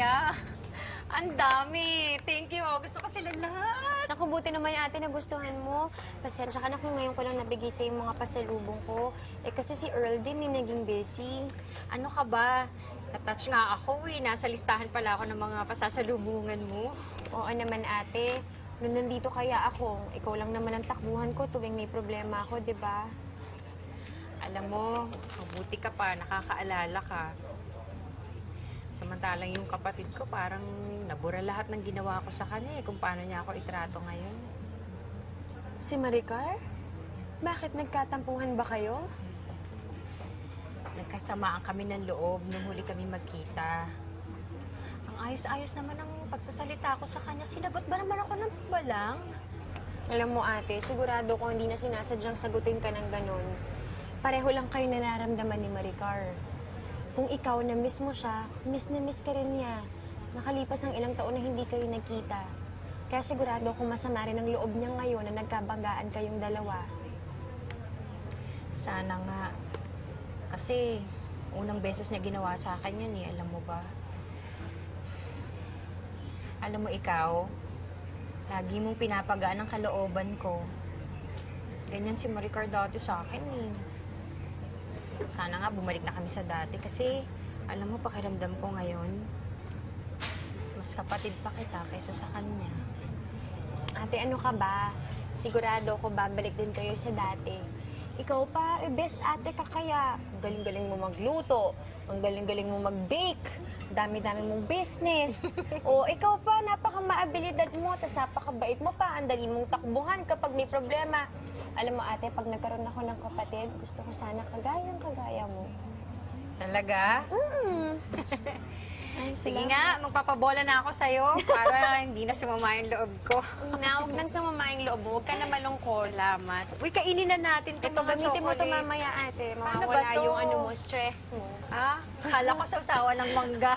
Maya. Ang dami. Thank you. Gusto ko sila lahat. Naku, buti naman ate nagustuhan mo. Pasensya ka na kung ngayon ko lang nabigay sa yung mga pasalubong ko. Eh kasi si Earl din ni naging busy. Ano ka ba? Natouch nga ako eh. Nasa listahan pala ako ng mga pasasalubungan mo. Oo naman ate. Nung nandito kaya ako, ikaw lang naman ang takbuhan ko tuwing may problema ako, di ba? Alam mo, mabuti ka pa. Nakakaalala ka. Samantalang yung kapatid ko, parang nabura lahat ng ginawa ko sa kanya eh, kung paano niya ako itrato ngayon. Si Maricar? Bakit nagkatampuhan ba kayo? Nagkasamaan kami ng loob nung huli kami magkita. Ang ayos-ayos naman ang pagsasalita ko sa kanya. Sinagot ba naman ako ng balang? Alam mo ate, sigurado ko hindi na sinasadyang sagutin ka ng ganun. Pareho lang kayo nararamdaman ni Maricar. Kung ikaw na miss mo siya, miss na miss ka rin niya. Nakalipas ang ilang taon na hindi kayo nagkita. Kaya sigurado kung masama rin ang loob niya ngayon na nagkabagaan kayong dalawa. Sana nga. Kasi unang beses niya ginawa sa akin yun eh. Alam mo ba? Alam mo ikaw, lagi mong pinapagaan ang kalooban ko. Ganyan si Maricar dati sa akin eh. Sana nga bumalik na kami sa dati kasi alam mo pakiramdam ko ngayon, mas kapatid pa kita kaysa sa kanya. Ate, ano ka ba? Sigurado ko babalik din kayo sa dati. Ikaw pa, eh, best ate ka kaya. Ang Galing-galing mo magluto. Ang galing-galing mo mag-bake. Dami-dami mong business. o, ikaw pa, napaka-maabilidad mo. Tapos napakabait mo pa. Ang dali mong takbuhan kapag may problema. Alam mo ate, pag nagkaroon ako ng kapatid, gusto ko sana kagayang-kagaya mo. Talaga? Mm. Ay, Sige salamat. nga, magpapabola na ako sa'yo para hindi na sumama yung loob ko. Na, huwag nang sumamaing loob mo. Huwag ka na malungkot. Salamat. Uy, kainin na natin itong Ito, mga gamitin mo ito chocolate. mamaya, ate. Paano ba Mawawala to? yung ano mo, stress mo. Ah, akala ko sausawa ng mangga.